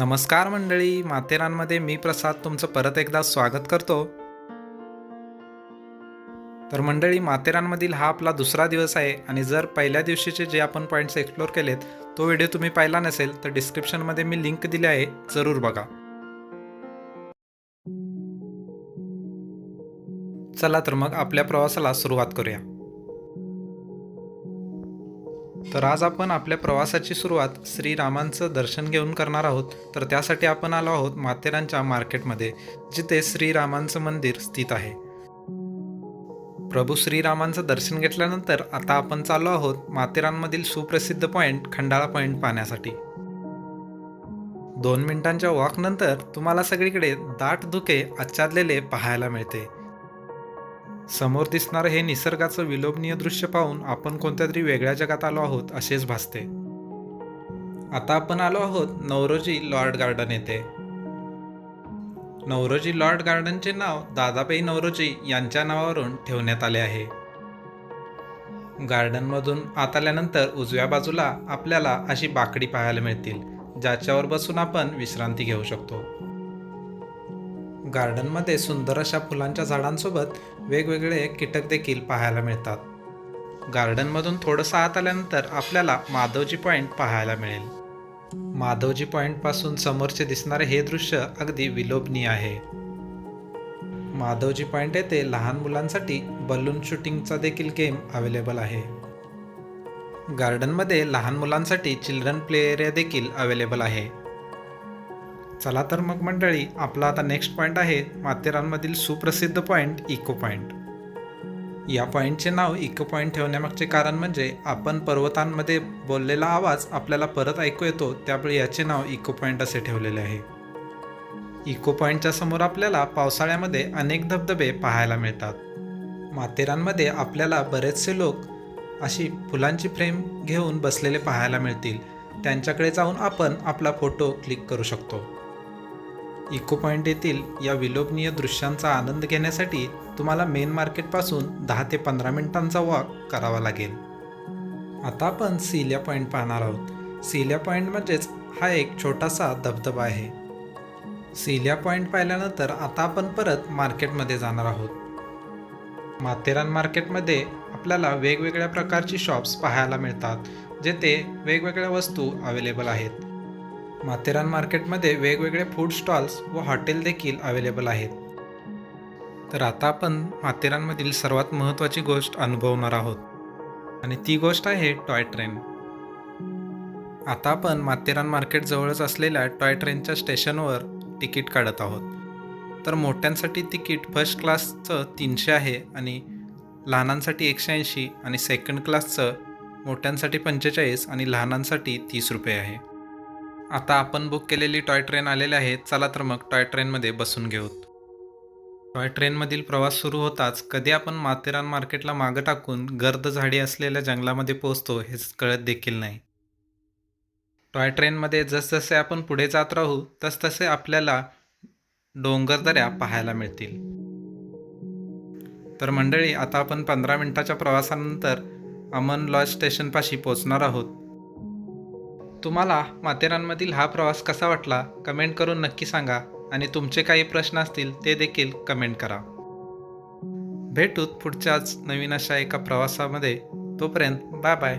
नमस्कार मंडळी माथेरानमध्ये मी प्रसाद तुमचं परत एकदा स्वागत करतो. तर मंडळी माथेरानमधील हा आपला दुसरा दिवस आहे आणि जर पहिल्या दिवशीचे जे आपण पॉईंट्स एक्सप्लोर केलेत तो व्हिडिओ तुम्ही पाहिला नसेल तर डिस्क्रिप्शनमध्ये मी लिंक दिली आहे जरूर बघा. चला तर मग आपल्या प्रवासाला सुरुवात करूया. तर आज आपण आपल्या प्रवासाची सुरुवात श्रीरामांचं दर्शन घेऊन करणार आहोत. तर त्यासाठी आपण आलो आहोत माथेरानच्या मार्केटमध्ये जिथे श्रीरामांचं मंदिर स्थित आहे. प्रभू श्रीरामांचं दर्शन घेतल्यानंतर आता आपण चाललो आहोत माथेरानमधील सुप्रसिद्ध पॉईंट खंडाळा पॉईंट पाहण्यासाठी. दोन मिनिटांच्या वॉकनंतर तुम्हाला सगळीकडे दाट धुके आच्छादलेले पाहायला मिळते. समोर दिसणारं हे निसर्गाचं विलोभनीय दृश्य पाहून आपण कोणत्या तरी वेगळ्या जगात आलो आहोत असेच भासते. आता आपण आलो आहोत नवरोजी लॉर्ड गार्डन येथे. नवरोजी लॉर्ड गार्डनचे नाव दादाबाई नवरोजी यांच्या नावावरून ठेवण्यात आले आहे. गार्डनमधून आत आल्यानंतर उजव्या बाजूला आपल्याला अशी बाकडी पाहायला मिळतील ज्याच्यावर बसून आपण विश्रांती घेऊ शकतो. गार्डनमध्ये सुंदर अशा फुलांच्या झाडांसोबत वेगवेगळे कीटक देखील पाहायला मिळतात. गार्डनमधून थोडंसं आत आल्यानंतर आपल्याला माधवजी पॉईंट पाहायला मिळेल. माधवजी पॉईंटपासून समोरचे दिसणारे हे दृश्य अगदी विलोभनीय आहे. माधवजी पॉईंट येथे लहान मुलांसाठी बलून शूटिंगचा देखील गेम अवेलेबल आहे. गार्डनमध्ये लहान मुलांसाठी चिल्ड्रन प्ले एरिया देखील अवेलेबल आहे. चला तर मग मंडळी आपला आता नेक्स्ट पॉईंट आहे माथेरानमधील सुप्रसिद्ध पॉईंट इको पॉईंट या पॉईंटचे नाव इको पॉईंट ठेवण्यामागचे कारण म्हणजे आपण पर्वतांमध्ये बोललेला आवाज आपल्याला परत ऐकू येतो त्यामुळे याचे नाव इको पॉईंट असे ठेवलेले आहे. इको पॉईंटच्या समोर आपल्याला पावसाळ्यामध्ये अनेक धबधबे पाहायला मिळतात. माथेरानमध्ये आपल्याला बरेचसे लोक अशी फुलांची फ्रेम घेऊन बसलेले पाहायला मिळतील. त्यांच्याकडे जाऊन आपण आपला फोटो क्लिक करू शकतो. इको पॉईंट येथील या विलोभनीय दृश्यांचा आनंद घेण्यासाठी तुम्हाला मेन मार्केटपासून दहा ते पंधरा मिनिटांचा वॉक करावा लागेल. आता आपण सिल्या पॉईंट पाहणार आहोत. सिल्या पॉईंट म्हणजेच हा एक छोटासा धबधबा आहे. सिल्या पॉईंट पाहिल्यानंतर आता आपण परत मार्केटमध्ये जाणार आहोत. माथेरान मार्केटमध्ये आपल्याला वेगवेगळ्या प्रकारची शॉप्स पाहायला मिळतात जेथे वेगवेगळ्या वस्तू अवेलेबल आहेत. माथेरान मार्केटमध्ये वेगवेगळे फूड स्टॉल्स व हॉटेल देखील अवेलेबल आहेत. तर आता आपण माथेरानमधील सर्वात महत्त्वाची गोष्ट अनुभवणार आहोत. आणि ती गोष्ट आहे टॉय ट्रेन. आता आपण माथेरान मार्केट जवळच असलेल्या टॉय ट्रेनच्या स्टेशनवर तिकीट काढत आहोत. तर मोठ्यांसाठी तिकीट फर्स्ट क्लासचं तीनशे आहे आणि लहानांसाठी एकशे ऐंशी आणि सेकंड क्लासचं मोठ्यांसाठी पंचेचाळीस आणि लहानांसाठी तीस रुपये आहे. आता आपण बुक केलेली टॉय ट्रेन आलेली आहे. चला तर मग टॉय ट्रेनमध्ये बसून घेऊत. टॉय ट्रेनमधील प्रवास सुरू होताच कधी आपण माथेरान मार्केटला मागं टाकून गर्द झाडी असलेल्या जंगलामध्ये पोहोचतो हेच कळत देखील नाही. टॉय ट्रेनमध्ये जसजसे आपण पुढे जात राहू तसतसे आपल्याला डोंगरदऱ्या पाहायला मिळतील. तर मंडळी आता आपण पंधरा मिनिटाच्या प्रवासानंतर अमन लॉज स्टेशनपाशी पोचणार आहोत. तुम्हाला माथेरानमधील हा प्रवास कसा वाटला? कमेंट करून नक्की सांगा. आणि तुमचे काही प्रश्न असतील ते देखील कमेंट करा. भेटूत पुढच्याच नवीन अशा एका प्रवासामध्ये. तोपर्यंत बाय बाय.